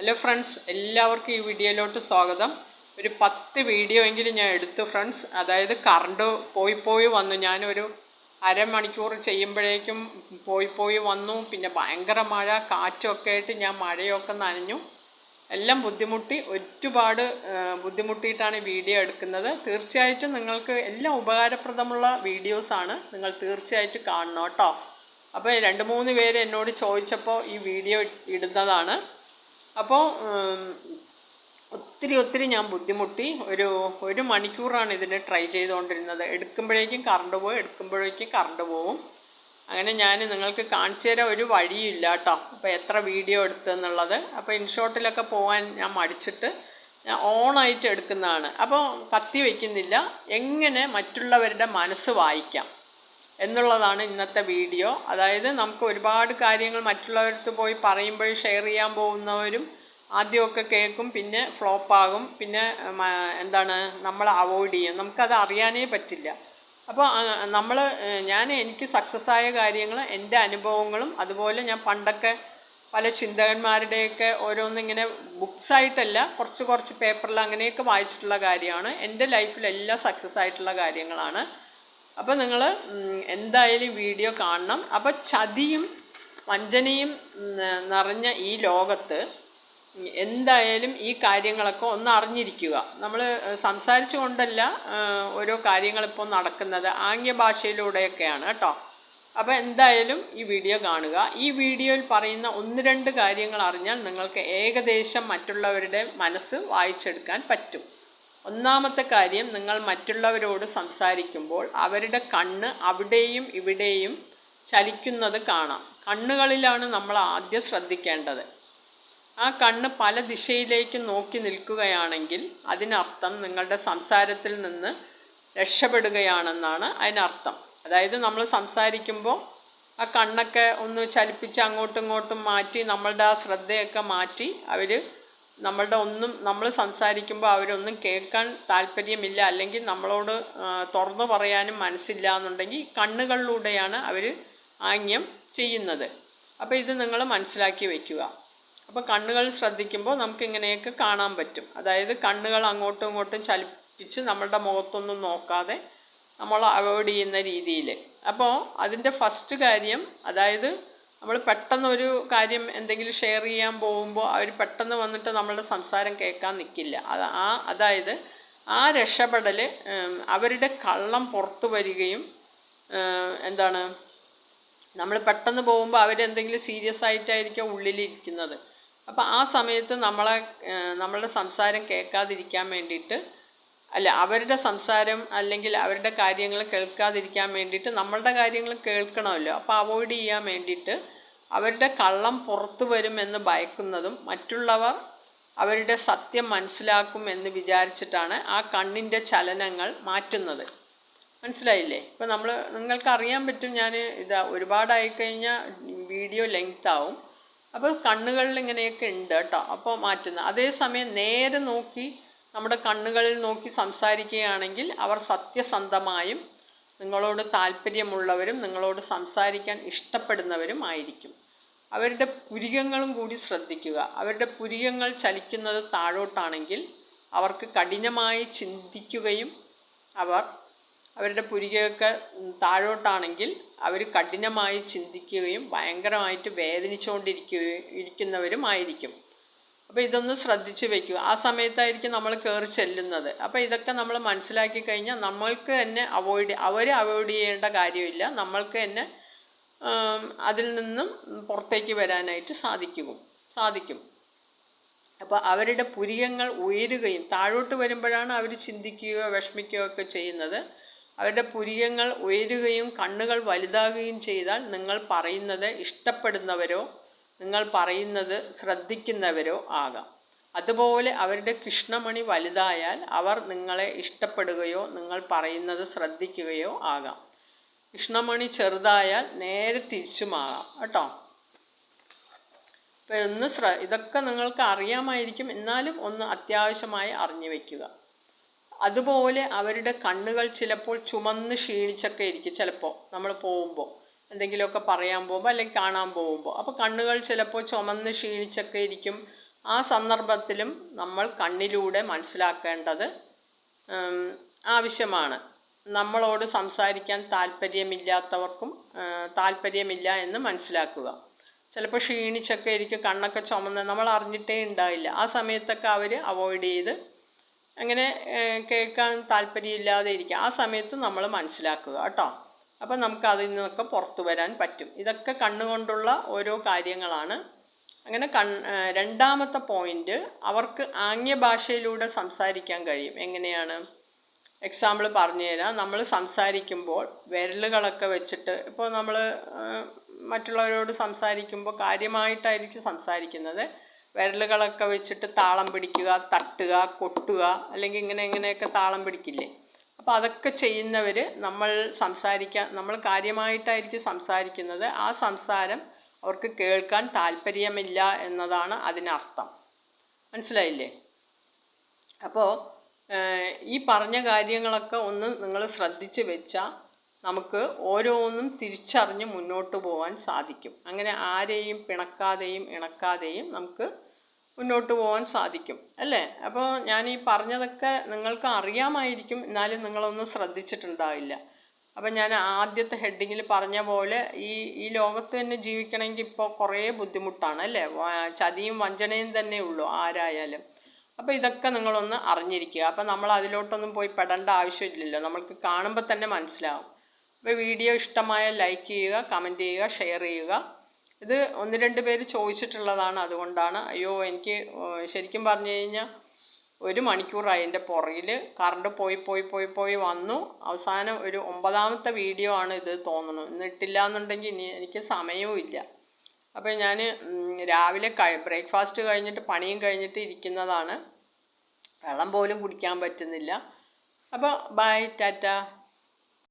Hello friends എല്ലാവർക്കും ഈ വീഡിയോയിലോട്ട് സ്വാഗതം. ഒരു പത്ത് വീഡിയോ എങ്കിലും ഞാൻ എടുത്തു ഫ്രണ്ട്സ് അതായത് കറണ്ട് പോയി പോയി വന്നു. ഞാനൊരു അരമണിക്കൂർ ചെയ്യുമ്പോഴേക്കും പോയി പോയി വന്നു. പിന്നെ ഭയങ്കര മഴ കാറ്റൊക്കെ ആയിട്ട് ഞാൻ മഴയൊക്കെ നനഞ്ഞു. എല്ലാം ബുദ്ധിമുട്ടി ഒരുപാട് ബുദ്ധിമുട്ടിയിട്ടാണ് ഈ വീഡിയോ എടുക്കുന്നത്. തീർച്ചയായിട്ടും നിങ്ങൾക്ക് എല്ലാം ഉപകാരപ്രദമുള്ള വീഡിയോസാണ് നിങ്ങൾ തീർച്ചയായിട്ടും കാണണം കേട്ടോ. അപ്പോൾ രണ്ട് മൂന്ന് പേര് എന്നോട് ചോദിച്ചപ്പോൾ ഈ വീഡിയോ ഇടുന്നതാണ്. അപ്പോൾ ഒത്തിരി ഒത്തിരി ഞാൻ ബുദ്ധിമുട്ടി. ഒരു ഒരു മണിക്കൂറാണ് ഇതിന് ട്രൈ ചെയ്തുകൊണ്ടിരുന്നത്. എടുക്കുമ്പോഴേക്കും കറണ്ട് പോകും എടുക്കുമ്പോഴേക്കും കറണ്ട് പോവും. അങ്ങനെ ഞാൻ നിങ്ങൾക്ക് കാണിച്ചു തരാൻ ഒരു വഴിയില്ല കേട്ടോ. അപ്പോൾ എത്ര വീഡിയോ എടുത്തെന്നുള്ളത് അപ്പോൾ ഇൻഷോട്ടിലൊക്കെ പോകാൻ ഞാൻ മടിച്ചിട്ട് ഞാൻ ഓണായിട്ട് എടുക്കുന്നതാണ്. അപ്പോൾ കത്തി വയ്ക്കുന്നില്ല. എങ്ങനെ മറ്റുള്ളവരുടെ മനസ്സ് വായിക്കാം. എന്നുള്ളതാണ് ഇന്നത്തെ വീഡിയോ. അതായത് നമുക്ക് ഒരുപാട് കാര്യങ്ങൾ മറ്റുള്ളവർക്ക് പോയി പറയുമ്പോൾ ഷെയർ ചെയ്യാൻ പോകുന്നവരും ആദ്യമൊക്കെ കേൾക്കും പിന്നെ ഫ്ലോപ്പാകും പിന്നെ എന്താണ് നമ്മൾ അവോയ്ഡ് ചെയ്യും. നമുക്കത് അറിയാനേ പറ്റില്ല. അപ്പോൾ നമ്മൾ ഞാൻ എനിക്ക് സക്സസ് ആയ കാര്യങ്ങൾ എന്റെ അനുഭവങ്ങളും അതുപോലെ ഞാൻ പണ്ടൊക്കെ പല ചിന്തകന്മാരുടെയൊക്കെ ഓരോന്നിങ്ങനെ ബുക്സായിട്ടല്ല കുറച്ച് കുറച്ച് പേപ്പറിൽ അങ്ങനെയൊക്കെ വായിച്ചിട്ടുള്ള കാര്യമാണ്. എന്റെ ലൈഫിലെല്ലാം സക്സസ് ആയിട്ടുള്ള കാര്യങ്ങളാണ്. അപ്പോൾ നിങ്ങൾ എന്തായാലും വീഡിയോ കാണണം. അപ്പോൾ ചതിയും വഞ്ചനയും നിറഞ്ഞ ഈ ലോകത്ത് എന്തായാലും ഈ കാര്യങ്ങളൊക്കെ ഒന്ന് അറിഞ്ഞിരിക്കുക. നമ്മൾ സംസാരിച്ചു കൊണ്ടല്ല ഓരോ കാര്യങ്ങളിപ്പോൾ നടക്കുന്നത്. ആംഗ്യ ഭാഷയിലൂടെയൊക്കെയാണ് കേട്ടോ. അപ്പോൾ എന്തായാലും ഈ വീഡിയോ കാണുക. ഈ വീഡിയോയിൽ പറയുന്ന ഒന്ന് രണ്ട് കാര്യങ്ങൾ അറിഞ്ഞാൽ നിങ്ങൾക്ക് ഏകദേശം മറ്റുള്ളവരുടെ മനസ്സ് വായിച്ചെടുക്കാൻ പറ്റും. ഒന്നാമത്തെ കാര്യം നിങ്ങൾ മറ്റുള്ളവരോട് സംസാരിക്കുമ്പോൾ അവരുടെ കണ്ണ് അവിടെയും ഇവിടെയും ചലിക്കുന്നത് കാണാം. കണ്ണുകളിലാണ് നമ്മൾ ആദ്യം ശ്രദ്ധിക്കേണ്ടത്. ആ കണ്ണ് പല ദിശയിലേക്ക് നോക്കി നിൽക്കുകയാണെങ്കിൽ അതിനർത്ഥം നിങ്ങളുടെ സംസാരത്തിൽ നിന്ന് രക്ഷപ്പെടുകയാണെന്നാണ് അതിനർത്ഥം. അതായത് നമ്മൾ സംസാരിക്കുമ്പോൾ ആ കണ്ണൊക്കെ ഒന്ന് ചലിപ്പിച്ച് അങ്ങോട്ടും ഇങ്ങോട്ടും മാറ്റി നമ്മളുടെ ആ ശ്രദ്ധയൊക്കെ മാറ്റി അവർ നമ്മളുടെ ഒന്നും നമ്മൾ സംസാരിക്കുമ്പോൾ അവരൊന്നും കേൾക്കാൻ താല്പര്യമില്ല. അല്ലെങ്കിൽ നമ്മളോട് തുറന്നു പറയാനും മനസ്സില്ല എന്നുണ്ടെങ്കിൽ കണ്ണുകളിലൂടെയാണ് അവർ ആംഗ്യം ചെയ്യുന്നത്. അപ്പോൾ ഇത് നിങ്ങൾ മനസ്സിലാക്കി വയ്ക്കുക അപ്പോൾ കണ്ണുകൾ ശ്രദ്ധിക്കുമ്പോൾ നമുക്ക് ഇങ്ങനെയൊക്കെ കാണാൻ പറ്റും. അതായത് കണ്ണുകൾ അങ്ങോട്ടും ഇങ്ങോട്ടും ചലിപ്പിച്ച് നമ്മളുടെ മുഖത്തൊന്നും നോക്കാതെ നമ്മൾ അവോയ്ഡ് ചെയ്യുന്ന രീതിയിൽ അപ്പോൾ അതിന്റെ ഫസ്റ്റ് കാര്യം അതായത് നമ്മൾ പെട്ടെന്ന് ഒരു കാര്യം എന്തെങ്കിലും ഷെയർ ചെയ്യാൻ പോകുമ്പോൾ അവർ പെട്ടെന്ന് വന്നിട്ട് നമ്മളുടെ സംസാരം കേൾക്കാൻ നിൽക്കില്ല അത് ആ അതായത് ആ രക്ഷപ്പെടൽ അവരുടെ കള്ളം പുറത്തു വരികയും എന്താണ് നമ്മൾ പെട്ടെന്ന് പോകുമ്പോൾ അവരെന്തെങ്കിലും സീരിയസ് ആയിട്ടായിരിക്കും ഉള്ളിലിരിക്കുന്നത്. അപ്പോൾ ആ സമയത്ത് നമ്മളെ നമ്മളുടെ സംസാരം കേൾക്കാതിരിക്കാൻ വേണ്ടിയിട്ട് അല്ല അവരുടെ സംസാരം അല്ലെങ്കിൽ അവരുടെ കാര്യങ്ങൾ കേൾക്കാതിരിക്കാൻ വേണ്ടിയിട്ട് നമ്മളുടെ കാര്യങ്ങൾ കേൾക്കണമല്ലോ. അപ്പോൾ അവോയ്ഡ് ചെയ്യാൻ വേണ്ടിയിട്ട് അവരുടെ കള്ളം പുറത്തു വരുമെന്ന് ഭയക്കുന്നതും മറ്റുള്ളവർ അവരുടെ സത്യം മനസ്സിലാക്കും എന്ന് വിചാരിച്ചിട്ടാണ് ആ കണ്ണിന്റെ ചലനങ്ങൾ മാറ്റുന്നത്. മനസ്സിലായില്ലേ? ഇപ്പോൾ നമ്മൾ നിങ്ങൾക്ക് അറിയാൻ പറ്റും ഞാൻ ഇതാ ഒരുപാടായി കഴിഞ്ഞാൽ വീഡിയോ ലെങ്ത് ആവും അപ്പോൾ കണ്ണുകളിൽ ഇങ്ങനെയൊക്കെ ഉണ്ട് കേട്ടോ. അപ്പോൾ മാറ്റുന്നത്. അതേസമയം നേരെ നോക്കി നമ്മുടെ കണ്ണുകളിൽ നോക്കി സംസാരിക്കുകയാണെങ്കിൽ അവർ സത്യസന്ധമായും നിങ്ങളോട് താല്പര്യമുള്ളവരും നിങ്ങളോട് സംസാരിക്കാൻ ഇഷ്ടപ്പെടുന്നവരും ആയിരിക്കും. അവരുടെ പുരികങ്ങളും കൂടി ശ്രദ്ധിക്കുക. അവരുടെ പുരികങ്ങൾ ചലിക്കുന്നത് താഴോട്ടാണെങ്കിൽ അവർക്ക് കഠിനമായി ചിന്തിക്കുകയും അവർ അവരുടെ പുരികയൊക്കെ താഴോട്ടാണെങ്കിൽ അവർ കഠിനമായി ചിന്തിക്കുകയും ഭയങ്കരമായിട്ട് വേദനിച്ചുകൊണ്ടിരിക്കുകയും ഇരിക്കുന്നവരുമായിരിക്കും അപ്പോൾ ഇതൊന്ന് ശ്രദ്ധിച്ച് വയ്ക്കുക ആ സമയത്തായിരിക്കും നമ്മൾ കയറി ചെല്ലുന്നത്. അപ്പോൾ ഇതൊക്കെ നമ്മൾ മനസ്സിലാക്കി കഴിഞ്ഞാൽ നമ്മൾക്ക് തന്നെ അവോയ്ഡ് അവർ അവോയ്ഡ് ചെയ്യേണ്ട കാര്യമില്ല. നമ്മൾക്ക് തന്നെ അതിൽ നിന്നും പുറത്തേക്ക് വരാനായിട്ട് സാധിക്കും സാധിക്കും. അപ്പോൾ അവരുടെ പുരികങ്ങൾ ഉയരുകയും താഴോട്ട് വരുമ്പോഴാണ് അവർ ചിന്തിക്കുകയോ വിഷമിക്കുകയോ ഒക്കെ ചെയ്യുന്നത്. അവരുടെ പുരികങ്ങൾ ഉയരുകയും കണ്ണുകൾ വലുതാകുകയും ചെയ്താൽ നിങ്ങൾ പറയുന്നത് ഇഷ്ടപ്പെടുന്നവരോ നിങ്ങൾ പറയുന്നത് ശ്രദ്ധിക്കുന്നവരോ ആകാം. അതുപോലെ അവരുടെ കൃഷ്ണമണി വലുതായാൽ അവർ നിങ്ങളെ ഇഷ്ടപ്പെടുകയോ നിങ്ങൾ പറയുന്നത് ശ്രദ്ധിക്കുകയോ ആകാം. കൃഷ്ണമണി ചെറുതായാൽ നേരെ തിരിച്ചുമാകാം കേട്ടോ? അപ്പോൾ ഒന്ന് ശ്ര ഇതൊക്കെ നിങ്ങൾക്ക് അറിയാമായിരിക്കും. എന്നാലും ഒന്ന് അത്യാവശ്യമായി അറിഞ്ഞു വയ്ക്കുക അതുപോലെ അവരുടെ കണ്ണുകൾ ചിലപ്പോൾ ചുമന്ന് ക്ഷീണിച്ചൊക്കെ ഇരിക്കും ചിലപ്പോൾ നമ്മൾ പോകുമ്പോൾ. എന്തെങ്കിലുമൊക്കെ പറയാൻ പോകുമ്പോൾ അല്ലെങ്കിൽ കാണാൻ പോകുമ്പോൾ അപ്പോൾ കണ്ണുകൾ ചിലപ്പോൾ ചുമന്ന് ക്ഷീണിച്ചൊക്കെ ഇരിക്കും. ആ സന്ദർഭത്തിലും നമ്മൾ കണ്ണിലൂടെ മനസ്സിലാക്കേണ്ടത് ആവശ്യമാണ്. നമ്മളോട് സംസാരിക്കാൻ താല്പര്യമില്ലാത്തവർക്കും താല്പര്യമില്ല എന്ന് മനസ്സിലാക്കുക. ചിലപ്പോൾ ക്ഷീണിച്ചൊക്കെ ഇരിക്കും കണ്ണൊക്കെ ചുമന്ന്. നമ്മൾ അറിഞ്ഞിട്ടേ ഉണ്ടാവില്ല. ആ സമയത്തൊക്കെ അവർ അവോയ്ഡ് ചെയ്ത് അങ്ങനെ കേൾക്കാൻ താല്പര്യമില്ലാതെ ഇരിക്കുക ആ സമയത്ത് നമ്മൾ മനസ്സിലാക്കുക. കേട്ടോ? അപ്പം നമുക്ക് അതിൽ നിന്നൊക്കെ പുറത്തു വരാൻ പറ്റും. ഇതൊക്കെ കണ്ണുകൊണ്ടുള്ള ഓരോ കാര്യങ്ങളാണ്. അങ്ങനെ കൺ രണ്ടാമത്തെ പോയിന്റ് അവർക്ക് ആംഗ്യഭാഷയിലൂടെ സംസാരിക്കാൻ കഴിയും. എങ്ങനെയാണ്? എക്സാമ്പിൾ പറഞ്ഞു തരാം. നമ്മൾ സംസാരിക്കുമ്പോൾ വിരലുകളൊക്കെ വെച്ചിട്ട് ഇപ്പോൾ നമ്മൾ മറ്റുള്ളവരോട് സംസാരിക്കുമ്പോൾ കാര്യമായിട്ടായിരിക്കും സംസാരിക്കുന്നത്. വിരലുകളൊക്കെ വെച്ചിട്ട് താളം പിടിക്കുക തട്ടുക കൊട്ടുക അല്ലെങ്കിൽ ഇങ്ങനെ ഇങ്ങനെയൊക്കെ താളം പിടിക്കില്ലേ? അപ്പോൾ അതൊക്കെ ചെയ്യുന്നവർ നമ്മൾ സംസാരിക്കാൻ നമ്മൾ കാര്യമായിട്ടായിരിക്കും സംസാരിക്കുന്നത്. ആ സംസാരം അവർക്ക് കേൾക്കാൻ താല്പര്യമില്ല എന്നതാണ് അതിനർത്ഥം. മനസ്സിലായില്ലേ? അപ്പോൾ ഈ പറഞ്ഞ കാര്യങ്ങളൊക്കെ ഒന്ന് നിങ്ങൾ ശ്രദ്ധിച്ച് വെച്ചാൽ നമുക്ക് ഓരോന്നും തിരിച്ചറിഞ്ഞ് മുന്നോട്ട് പോകാൻ സാധിക്കും. അങ്ങനെ ആരെയും പിണക്കാതെയും ഇണക്കാതെയും നമുക്ക് മുന്നോട്ട് പോകാൻ സാധിക്കും അല്ലേ? അപ്പോൾ ഞാൻ ഈ പറഞ്ഞതൊക്കെ നിങ്ങൾക്ക് അറിയാമായിരിക്കും എന്നാലും നിങ്ങളൊന്നും ശ്രദ്ധിച്ചിട്ടുണ്ടാവില്ല. അപ്പം ഞാൻ ആദ്യത്തെ ഹെഡിങ്ങിൽ പറഞ്ഞ പോലെ ഈ ഈ ലോകത്ത് തന്നെ ജീവിക്കണമെങ്കിൽ ഇപ്പോൾ കുറേ ബുദ്ധിമുട്ടാണ് അല്ലേ? ചതിയും വഞ്ചനയും തന്നെ ഉള്ളൂ ആരായാലും. അപ്പോൾ ഇതൊക്കെ നിങ്ങളൊന്ന് അറിഞ്ഞിരിക്കുക. അപ്പം നമ്മൾ അതിലോട്ടൊന്നും പോയി പെടേണ്ട ആവശ്യമില്ലല്ലോ നമ്മൾക്ക് കാണുമ്പോൾ തന്നെ മനസ്സിലാവും. അപ്പോൾ വീഡിയോ ഇഷ്ടമായാൽ ലൈക്ക് ചെയ്യുക കമന്റ് ചെയ്യുക ഷെയർ ചെയ്യുക. ഇത് ഒന്ന് രണ്ട് പേര് ചോദിച്ചിട്ടുള്ളതാണ് അതുകൊണ്ടാണ്. അയ്യോ എനിക്ക് ശരിക്കും പറഞ്ഞു കഴിഞ്ഞാൽ ഒരു മണിക്കൂറായി എന്റെ പുറകിൽ കറണ്ട് പോയി പോയി പോയി പോയി വന്നു. അവസാനം ഒരു ഒമ്പതാമത്തെ വീഡിയോ ആണ് ഇത് തോന്നുന്നു. ഇന്നിട്ടില്ല എന്നുണ്ടെങ്കിൽ ഇനി എനിക്ക് സമയവും ഇല്ല. അപ്പോൾ ഞാൻ രാവിലെ കഴി ബ്രേക്ക്ഫാസ്റ്റ് കഴിഞ്ഞിട്ട് പണിയും കഴിഞ്ഞിട്ട് ഇരിക്കുന്നതാണ്. വെള്ളം പോലും കുടിക്കാൻ പറ്റുന്നില്ല. അപ്പോൾ ബൈ ടാറ്റ.